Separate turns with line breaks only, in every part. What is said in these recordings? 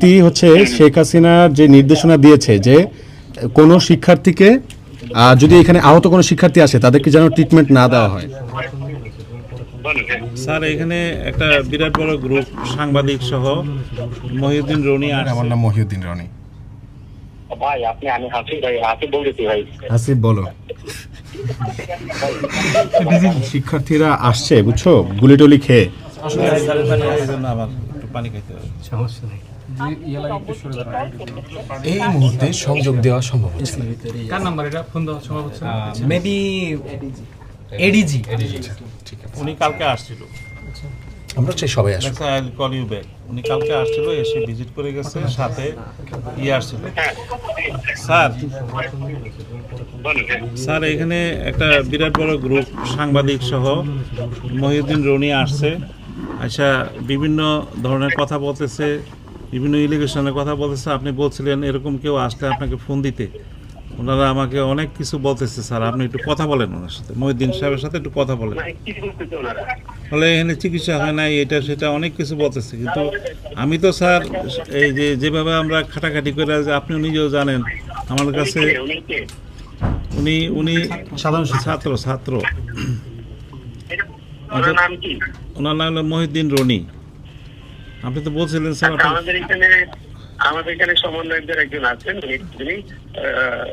ব্যক্তি হচ্ছে শেখ হাসিনার যে নির্দেশনা দিয়েছে যে কোনো শিক্ষার্থীকে যদি এখানে আহত কোনো শিক্ষার্থী আসে তাদেরকে যেন ট্রিটমেন্ট না দেওয়া হয়।
স্যার এখানে একটা বিরাট বড় গ্রুপ সাংবাদিক সহ মহিউদ্দিন রনি আর
আমার নাম মহিউদ্দিন রনি।
ভাই আপনি আমি হাসি ভাই হাসি বলতেছি ভাই।
বলো। শিক্ষার্থীরা আসছে বুঝছ? গুলি টুলি খেয়ে
আমার একটু পানি খাইতে হবে।
এই মুহূর্তে সংযোগ দেওয়া সম্ভব হচ্ছে না।
কার নাম্বার এটা? ফোন দেওয়া সম্ভব হচ্ছে না?
মেবি এডিজি
উনি কালকে আসছিল।
আমরা চাই সবাই আসুক।
আই কল ইউ ব্যাক উনি কালকে আসছিল এসে ভিজিট করে গেছে সাথে ইয়ে আসছিল। স্যার স্যার এখানে একটা বিরাট বড় গ্রুপ সাংবাদিক সহ মহিউদ্দিন রনি আসছে। আচ্ছা বিভিন্ন ধরনের কথা বলতেছে বিভিন্ন ইলিগেশনের কথা বলতেছে আপনি বলছিলেন এরকম কেউ আসলে আপনাকে ফোন দিতে। ওনারা আমাকে অনেক কিছু বলতেছে স্যার আপনি একটু কথা বলেন ওনার সাথে। মহিউদ্দিন সাহেবের সাথে একটু কথা বলেন।
কি
ফলে এখানে চিকিৎসা হয় নাই এটা সেটা অনেক কিছু বলতেছে। কিন্তু আমি তো স্যার এই যে যেভাবে আমরা খাটাখাটি করে যে আপনি নিজেও জানেন আমার কাছে
উনি
উনি সাধারণ ছাত্র ছাত্র।
ওনার নাম
ওনার নাম হলো মহিউদ্দিন রনি। আপনি তো বলছিলেন স্যার
আচ্ছা, আমাদের এখানে আমাদের এখানে সমন্বয়কদের একজন আছেন তিনি আহ,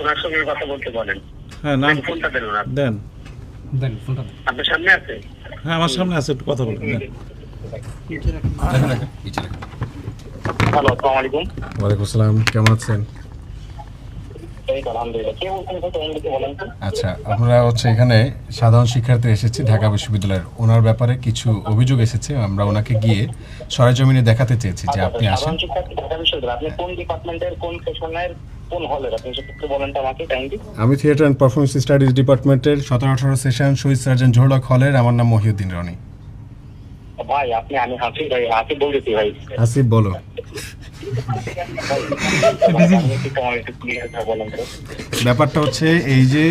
ওনার সঙ্গে কথা বলতে বলেন।
হ্যাঁ নাম
ফোনটা দেন ওনার।
দেন।
দেন ফোনটা দেন।
আপনার সামনে আছে?
হ্যাঁ আমার সামনে আছে একটু কথা বলুন দেন।
হ্যালো আসসালামু আলাইকুম।
ওয়ালাইকুম আসসালাম কেমন আছেন
এই তো আলহামদুলিল্লাহ কে বলছেন কথা আমাদেরকে বলেন তো
আচ্ছা আমরা হচ্ছে এখানে সাধারণ শিক্ষার্থী এসেছি ঢাকা বিশ্ববিদ্যালয়ের। ওনার ব্যাপারে কিছু অভিযোগ এসেছে আমরা ওনাকে গিয়ে সরেজমিনে দেখাতে চেয়েছি যে আপনি আসেন।
বিশ্ববিদ্যালয় আপনি কোন ডিপার্টমেন্টের কোন সেশনের কোন হলের? আপনি সেটা একটু বলেন তো আমাকে কাইন্ডলি
আমি থিয়েটার অ্যান্ড পারফরমেন্স স্টাডিজ ডিপার্টমেন্টের সতেরো আঠারো সেশন শহীদ সার্জন জোহরলক হলের আমার নাম মহিউদ্দিন রনি।
ভাই আপনি, আমি ভাই বলতেছি ভাই
বলো। ব্যাপারটা হচ্ছে এই যে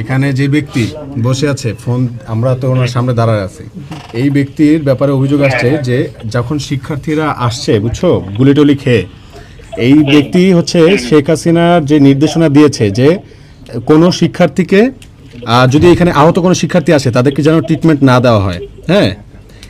এখানে যে ব্যক্তি বসে আছে, ফোন, আমরা তো ওনার সামনে দাঁড়ায় আছি। এই ব্যক্তির ব্যাপারে অভিযোগ আসছে যে যখন শিক্ষার্থীরা আসছে, বুঝছ গুলি টুলি খেয়ে, এই ব্যক্তি হচ্ছে শেখ হাসিনার যে নির্দেশনা দিয়েছে যে কোনো শিক্ষার্থীকে যদি এখানে আহত কোনো শিক্ষার্থী আসে, তাদেরকে যেন ট্রিটমেন্ট না দেওয়া হয়। হ্যাঁ?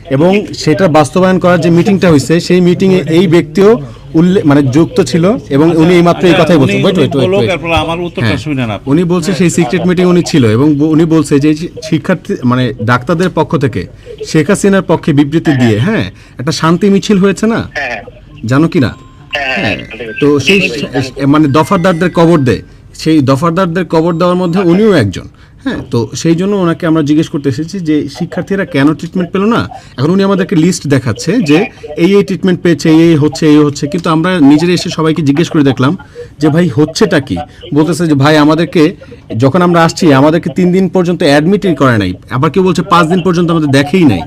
এবং সেটা বাস্তবায়ন করার যে মিটিংটা হয়েছে সেই মিটিংয়ে এই ব্যক্তিও উল্লেখ মানে যুক্ত ছিল এবং উনি এই কথাই বলছেন।
উনি- বলুক,
wait.
এরপর আমার উত্তরটা
হ্যাঁ, উনি বলছে সেই সিক্রেট মিটিং উনি ছিল এবং উনি বলছে যে শিক্ষার্থী মানে ডাক্তারদের পক্ষ থেকে শেখ হাসিনার পক্ষে বিবৃতি দিয়ে হ্যাঁ একটা শান্তি মিছিল হয়েছে না?
হ্যাঁ হ্যাঁ।
জানো কি না?
হ্যাঁ,
হ্যাঁ
হ্যাঁ,
তো সেই মানে দফারদারদের কবর দেয়। সেই দফারদারদের কবর দেওয়ার মধ্যে উনিও একজন। হ্যাঁ তো সেই জন্য ওনাকে আমরা জিজ্ঞেস করতে এসেছি যে শিক্ষার্থীরা কেন ট্রিটমেন্ট পেল না? এখন উনি আমাদেরকে লিস্ট দেখাচ্ছে যে এই এই ট্রিটমেন্ট পেয়েছে, এই এই হচ্ছে এই হচ্ছে। কিন্তু আমরা নিজেরা এসে সবাইকে জিজ্ঞেস করে দেখলাম যে ভাই, হচ্ছেটা কি? বলতেছে যে ভাই, আমাদেরকে যখন আমরা আসছি, আমাদেরকে তিন দিন পর্যন্ত অ্যাডমিটই করে নাই। আবার কেউ বলছে পাঁচ দিন পর্যন্ত আমাদের দেখেই নাই,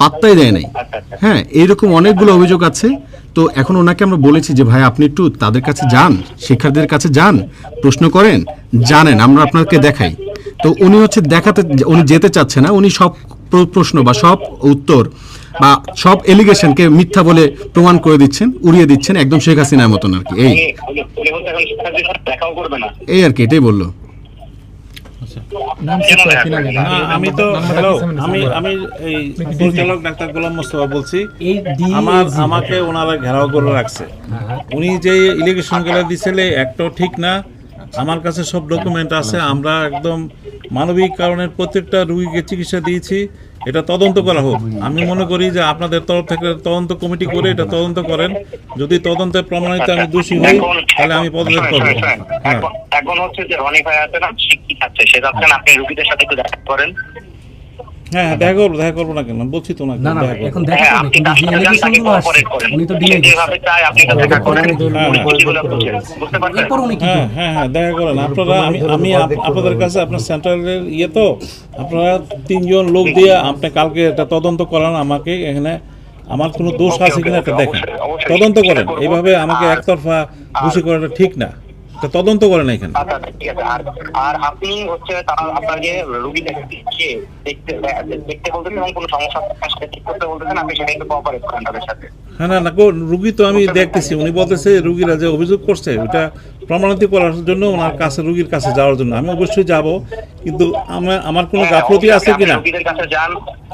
পাত্তাই দেয় নাই। হ্যাঁ এইরকম অনেকগুলো অভিযোগ আছে। তো এখন ওনাকে আমরা বলেছি যে ভাই, আপনি একটু তাদের কাছে যান, শিক্ষার্থীদের কাছে যান, প্রশ্ন করেন, জানেন, আমরা আপনাকে দেখাই। তো উনি হচ্ছে দেখাতে উনি যেতে চাচ্ছে না উনি সব প্রশ্ন বা সব উত্তর বা সব এলিগেশনকে মিথ্যা বলে প্রমাণ করে দিচ্ছেন উড়িয়ে দিচ্ছেন একদম শেখ হাসিনার মতন আর কি এই। এই আর কি এটাই বলল?
না, আমি তো হ্যালো আমি আমি এই পরিচালক ডাক্তার গোলাম মোস্তফা বলছি। আমার আমাকে ওনারা ঘেরাও করে রাখছে। উনি যে ইলিগেশনগুলো দিছিলে একটাও ঠিক না। আমার কাছে সব ডকুমেন্ট আছে আমরা একদম মানবিক কারণের প্রত্যেকটা রুগীকে চিকিৎসা দিয়েছি এটা তদন্ত করা হোক। আমি মনে করি যে আপনাদের তরফ থেকে তদন্ত কমিটি করে এটা তদন্ত করেন। যদি তদন্তে প্রমাণিত আমি দোষী হই তাহলে আমি পদত্যাগ করব। হ্যাঁ
এখন- এখন হচ্ছে যে রনি ভাই আছে না শিক্ষিত আছে সে যাচ্ছেন আপনি রুগীদের সাথে একটু দেখা করেন।
হ্যাঁ হ্যাঁ, দেখা করব দেখা করব না কেন? বলছি তো না
না না এখন দেখা
হ্যাঁ,
কিন্তু যে
ডাক্তার যান,
allegation
তাকে
গুলো আসছে উনি তো ডিলে
যেভাবে চায় আপনি দেখা করেন
হ্যাঁ,
উনি
হ্যাঁ।
যেগুলো বুঝেন। বুঝতে পারছেন?
এরপর উনি। কি
হ্যাঁ হ্যাঁ হ্যাঁ দেখা করেন। আপনারা আমি আমি আপনাদের কাছে আপনার সেন্ট্রালের ইয়ে তো আপনারা তিনজন লোক দিয়ে আপনি কালকে এটা তদন্ত করান আমাকে এখানে আমার কোনো দোষ আছে কিনা দেখেন। তদন্ত করেন। এইভাবে আমাকে একতরফা খুশি করাটা ঠিক না। তা তদন্ত করেন এখানে?
আচ্ছা আচ্ছা, ঠিক আছে। আর আর আপনি হচ্ছে তারা আপনাকে রুগী দেখতে দেখতে দেখতে বলতেছেন এবং কোনো সমস্যা সেটা ঠিক করতে বলতেছেন আপনি সেটা একটু কোঅপারেট করেন তাদের সাথে।
হ্যাঁ না না রুগী তো আমি দেখতেছি। উনি বলতেছে রুগীরা যে অভিযোগ করছে ওটা প্রমাণিত করার জন্য ওনার কাছে রুগীর কাছে যাওয়ার জন্য। আমি অবশ্যই যাব কিন্তু আমার আমার কোনো গাফলতি আছে কিনা?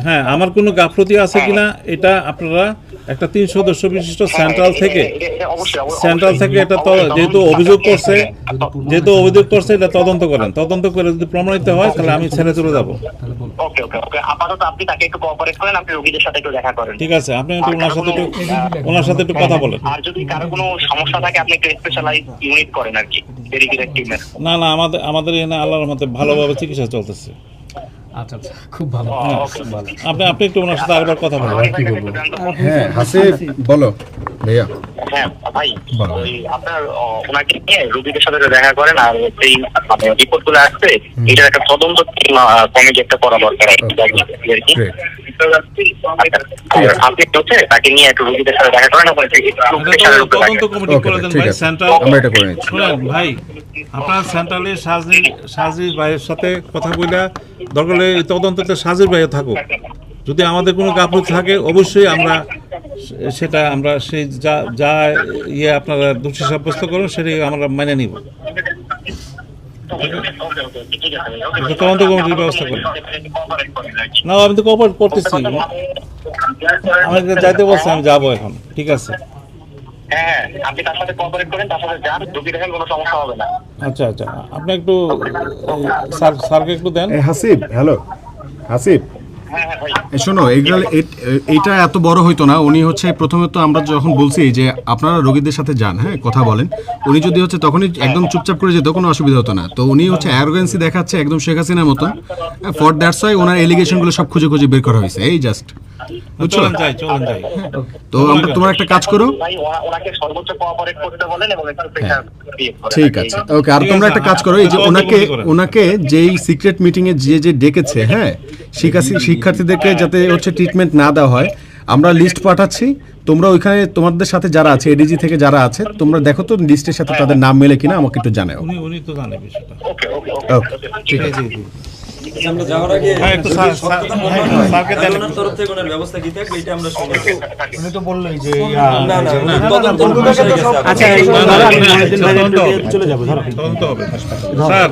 হ্যাঁ আমার কোনো গাফলতি আছে কিনা এটা আপনারা একটা তিন সদস্য বিশিষ্ট সেন্ট্রাল থেকে সেন্ট্রাল থেকে এটা যেহেতু অভিযোগ করছে যেহেতু অভিযোগ করছে এটা তদন্ত করেন। তদন্ত করে যদি প্রমাণিত হয় তাহলে আমি ছেড়ে চলে যাব।
ওকে ওকে ওকে। আপাতত আপনি তাকে একটু কোঅপারেট করেন আপনি রুগীদের সাথে একটু দেখা করেন।
ঠিক আছে আপনি একটু ওনার সাথে একটু ওনার সাথে একটু কথা বলেন।
আর যদি কারও কোনো সমস্যা থাকে আপনি একটু স্পেশালাইজ ইউনিট করেন আর কি
না না আমাদের আমাদের এখানে আল্লাহর মতে ভালোভাবে চিকিৎসা চলতেছে।
আচ্ছা আচ্ছা খুব ভালো।
আপনি আপনি একটু ওনার সাথে আরেকবার কথা বলেন।
কি বলব হ্যাঁ হাসিব বলো। ভাইয়া?
হ্যাঁ ভাই ওই আপনার ওনাকে নিয়ে রুগীদের সাথে একটু দেখা করেন আর সেই মানে রিপোর্টগুলো আসছে এটার একটা তদন্ত কমিটি একটা করা দরকার আর কি, আর কি।
Great.
আর আপনি হচ্ছে তাকে নিয়ে একটু রুগীদের সাথে দেখা করেন এবং একটু
এটা
pressure-এর
তো
উপরে
তদন্ত কমিটি করে দেন ভাই। সেন্ট্রাল
আমরা এটা করে
শুনেন ভাই আপনার সেন্ট্রালে সাজি সাজি ভাইয়ের সাথে কথা বলে দরকার হলে তদন্ততে সাজির ভাইও থাকুক। যদি আমাদের কোনো গাফলতি থাকে অবশ্যই আমরা সেটা আমরা সেই যা যা ইয়ে আপনারা দোষী সাব্যস্ত করুন সেটাই আমরা মেনে নিব। এটা তদন্ত কমিটির ব্যবস্থা করুন। না আমি তো কপার করতেছি। আমাকে যাইতে বলছে আমি যাব এখন ঠিক আছে?
হ্যাঁ আপনি তার সাথে কোঅপারেট করেন তার সাথে যান রুগী দেখেন কোনো সমস্যা হবে না।
আচ্ছা আচ্ছা আপনি একটু স্যার স্যারকে একটু দেন।
হাসিব হ্যালো হাসিব শোনো, এগুলো এটা এত বড় হইতো না। উনি হচ্ছে প্রথমে তো আমরা যখন বলছি যে আপনারা রোগীদের সাথে যান হ্যাঁ কথা বলেন, উনি যদি হচ্ছে তখনই একদম চুপচাপ করে যেত, কোনো অসুবিধা হতো না। তো উনি হচ্ছে অ্যারোগেন্সি দেখাচ্ছে একদম শেখ হাসিনার মতন। ফর দ্যাটস ওয়াই ওনার এলিগেশনগুলো সব খুঁজে খুঁজে বের করা হয়েছে। এই জাস্ট
চলেন যাই চলেন যাই।
তো আমরা তোমার একটা কাজ করো।
ওনাকে সর্বোচ্চ কোঅপারেট করতে বলেন এবং করেন
ঠিক আছে। ওকে আর তোমরা একটা কাজ করো এই যে ওনাকে। ওনাকে যেই সিক্রেট মিটিং এ যে যে ডেকেছে হ্যাঁ শিক্ষার্থী শিক্ষার্থীদেরকে যাতে হচ্ছে ট্রিটমেন্ট না দেওয়া হয় আমরা লিস্ট পাঠাচ্ছি। তোমরা ওইখানে তোমাদের সাথে যারা আছে এডিজি থেকে যারা আছে তোমরা দেখো তো লিস্টের সাথে তাদের নাম মেলে কিনা আমাকে একটু জানাও।
উনি উনি তো জানে বিষয়টা।
ওকে ওকে
ওকে ঠিক আছে।
আমরা যাওয়ার আগে
হ্যাঁ একটু স্যার স্যার- হ্যাঁ, স্যারকে দেন
তরফ থেকে ওনার ব্যবস্থা কি থাকবে এটা আমরা শুনব
উনি তো বললোই যে
না না উনি তদন্ত শেষ হয়ে গেছে
আচ্ছা,
আপনার।
এই-
না, না,
দাঁড়ান,
আপনি-
মহিউদ্দিন ভাই
তদন্ত
একটু
হবে।
চলে যাব, ধরো।
তদন্ত হবে স্যার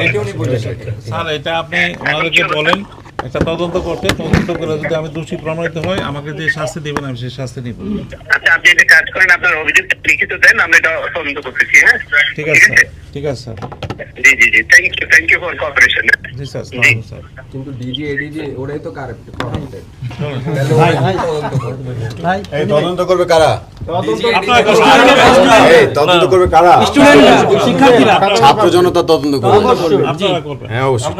এটা উনি বলেছেন
স্যার এটা আপনি ওনাদেরকে বলেন একটা তদন্ত করতে তদন্ত করে যদি আমি দোষী প্রমাণিত হয় আমাকে যে শাস্তি দেবেন আমি সেই শাস্তি নিব।
আচ্ছা আপনি একটা কাজ করেন আপনার অভিযোগ লিখিত দেন আমরা এটা তদন্ত করতেছি হ্যাঁ?
ঠিক আছে স্যার। ঠিক আছে স্যার।
জি জি জি thank you thank you for cooperation
G sir sir
কিন্তু ডিজি এডিজি ওরাই তো কারেক্ট করাপ্টেড
এই তদন্ত করবে কারা? তদন্ত করবে কারা?
শিক্ষার্থীরা।
ছাত্র জনতা তদন্ত করবে। হ্যাঁ অবশ্যই।